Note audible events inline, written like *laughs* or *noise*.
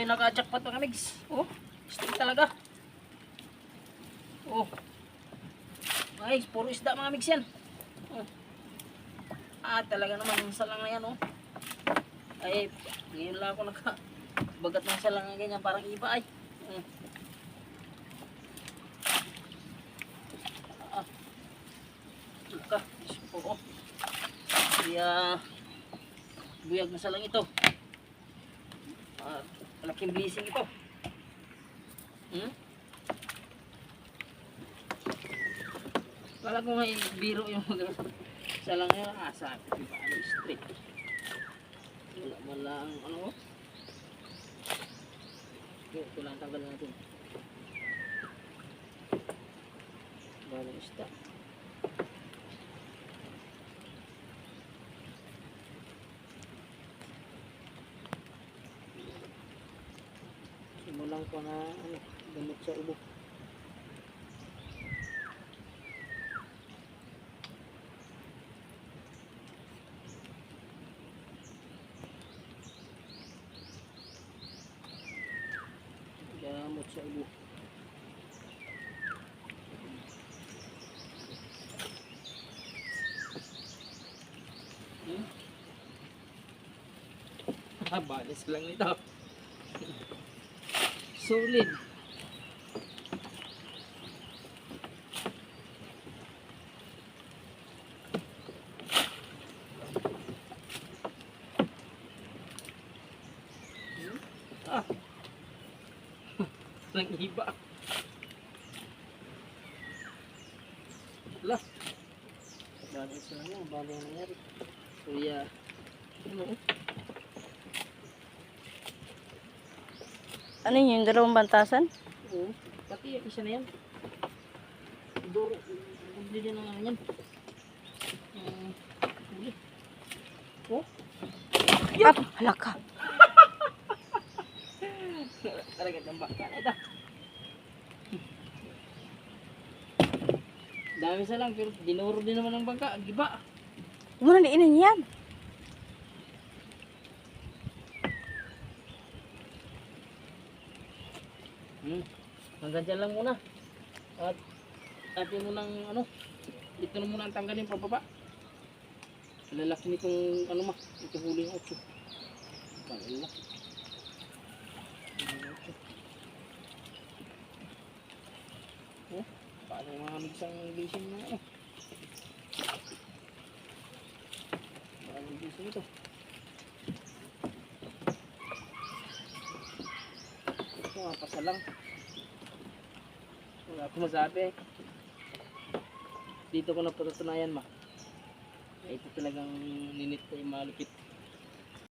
tayo naka-jackpot mga migs. Oh, stick talaga. Oh. Ay, puro isda mga migs yan. Oh. Ah, talaga naman yung salang na yan, oh. Ay, ngayon lang ako naka bagat ng salang na ganyan, parang iba ay. Mm. Ah. Suka, oo. Kaya, buyag na salang ito. Ah, malaking blessing ito. Hmm? Kala ko nga yung biro yung *laughs* salang yun. Ah, sabi ko ba, ano, straight. Wala man lang, ano ko? Ito, ito lang tanggal natin. Balang isda. Simulan ko na ano, gamot sa ubo. Gamot sa ubo. Hmm? *laughs* Balis lang nito. Solid. Ah. *laughs* Nang iba. Lah. Lang yan. Bali ang nangyari. Kuya. Ano? Ano yun, yung dalawang bantasan? Oo. Pati yung isa na yan. Duro. Hindi din ano yan. Um. Oh. Ah, halaka. *laughs* Talaga ng baka na ito. Dami sa lang pero dinuro din naman ng bangka. Ang Giba. Muna diinin yan. Hmm. Hanggang dyan lang muna. At atin mo ng ano. Dito na muna ang tanggalin pababa. Lalaki nitong ano ma. Ito huli ng 8. Malaki. Oh, paano mga migsang gising na ano? Paano gising ito? Nga pasalang. Wala ako masabi. Dito ko na patutunayan ma. Ito talagang ninit ko yung malupit.